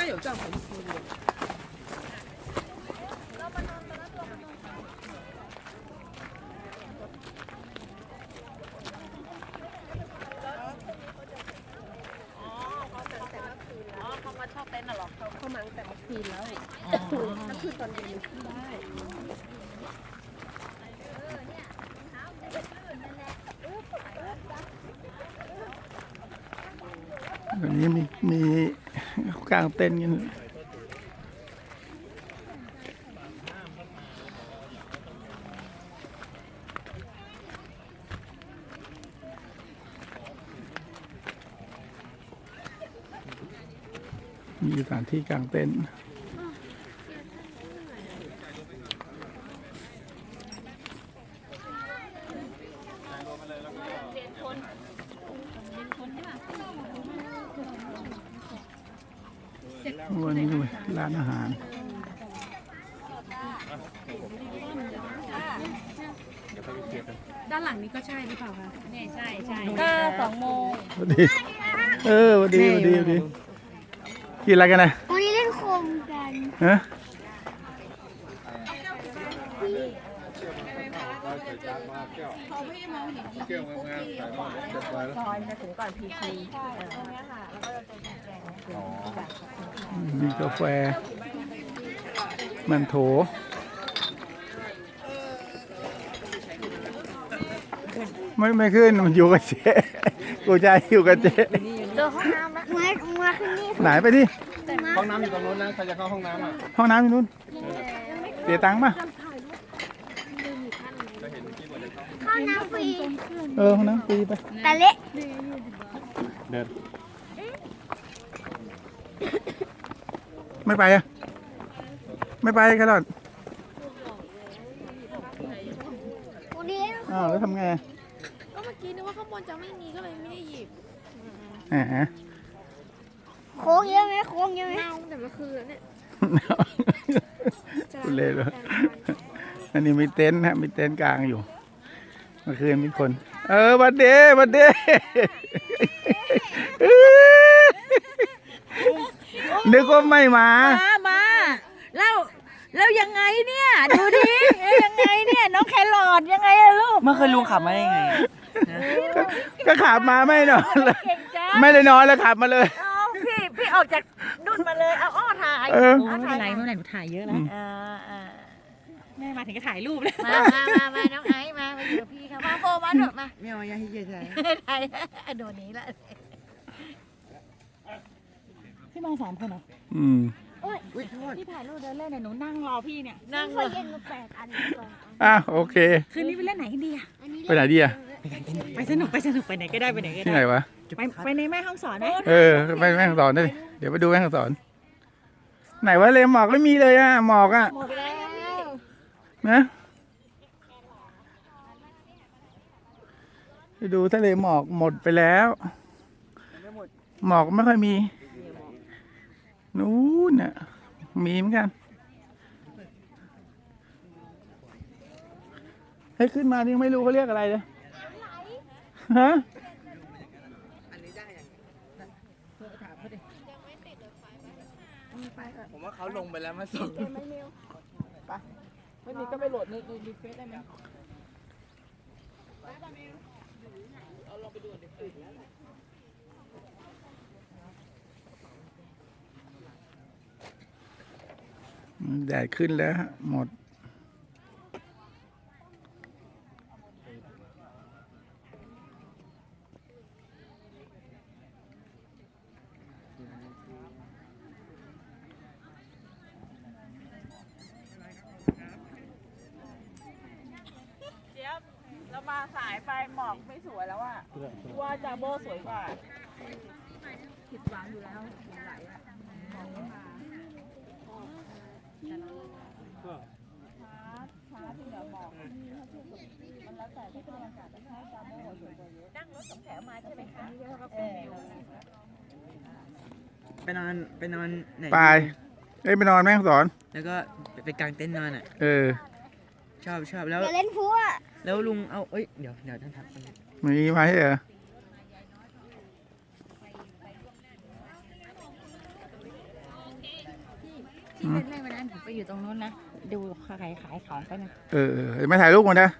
该有帐篷区的。เข้ามาตั้งแต่เมื่คืนแล้วถ้าคืนตอนเย็นขึ้นด้อันนี้มีมี กลางเต้นกันมีสถานที่กลางเต็นท์ วันนี้ด้วยร้านอาหาร ด้านหลังนี้ก็ใช่หรือเปล่าคะเนี่ยใช่ใช่ก็สองโมงสวัสดี เออสวัสดีสวัสดีสวัสดีกินอะไรกันนะวันนี้เล่นโคมกันฮะซอยจะถึงก่อนพีพี มีกาแฟ มันโถไม่ไม่ขึ้นมันอยู่กับเจ๊กูจะอยู่กับเจ๊เจอห้องน้ำแล้วมามาขึ้นนี่ไหนไปดิห้องน้ำอยู่ตรงนู้นนะใครจะเข้าห้องน้ำอะห้องน้ำอยู่นู้นเสียตังค์ป่ะห้องน้ำฟรีเออห้องน้ำฟรีไปแต่เละเดิน ไม่ไปอะไม่ไปแครอทวันนี้เล่นอ้าวแล้วทำไงอะก็เมื่อกี้นึกว่าข้างบนจะไม่มีก็เลยไม่ได้หยิบแหมโค้งเยอะไหมโค้งเยอะไหมเน่าแต่เมื่อคืนเนี่ยคุณเล่นวะอันนี้มีเต็นท์ฮะมีเต็นท์กลางอยู่ เมื่อคืนมีคน เออวันเดย์วันเดย์ นึกว่าไม่มามามาแล้วแล้วยังไงเนี่ย ดูดิเอ๊ะยังไงเนี่ยน้องแครอทยังไงอะลูกเมื่อคืนลุงขับมาได้ไงก็ก็ขับมาไม่นอนเลยเก่งจ้าไม่ได้นอนแล้วขับมาเลย เอาพี่พี่ออกจากนุ่นมาเลยเอาอ้อถ่ายเออาไม่เป็นไรไม่เป็นไรหนูถ่ายเยอะแล้วอ่าอ่าแม่มาถึงก็ถ่ายรูปเลยมามามามาน้องไอซ์มามาอยู่กับพี่ค่ะมาโบมาเถอะมา ไม่เอาอย่าให้เยอะถ่ายถ่ายโดนนี้ละ พี่มาสามคนเหรออืมพี่ถ่ายรูปเดินเล่นเนี่ยหนูนั่งรอพี่เนี่ยนั่งไฟเลยเย็นมาแปดอันสองอันอะโอเค คืนนี้ไปเล่นไหนกันดีอะอันนี้ไปไหนดีอะไปสนุกไปสนุกไปไหนก็ได้ไปไหนก็ที่ได้ไหนวะไปไปในแม่ห้องสอนไหมเออไปแม่งสอนด้วยเดี๋ยวไปดูแม่งสอน ไหนวะเลยหมอกไม่มีเลยอะหมอกอะหมดแล้วนะไปดูทะเลหมอกหมดไปแล้ว หมอกไม่ค่อยมี นู้นน่ะมีเหมือนกัน ให้ขึ้นมานี่ยังไม่รู้เขาเรียกอะไรเลยฮะผมว่าเขาลงไปแล้วมาส่งไม่มีก็ไปโหลดในในเฟซได้ไหม แดดขึ้นแล้วฮะหมด เจี๊ยบเรามาสายไปหมอกไม่สวยแล้วอะว่าจาโบสวยกว่า นั่งรถสองแถวมาใช่ไหมคะเออไปนอนไปนอนไหนไปเอ้ยไปนอนแม่งสอน แล้วก็ไปกางเต็นท์นอนอะ เออ ชอบชอบแล้ว อย่าเล่นพัวแล้วลุงเอาเอ้ยเดี๋ยวเดี๋ยวท่านทักก่อนมีไหมเหรอที่เล่นๆวันนั้นผมไป อยู่ตรงนู้นนะ ดูขายขายของไปนะเออเออไม่ถ่ายรูปก่อนนะ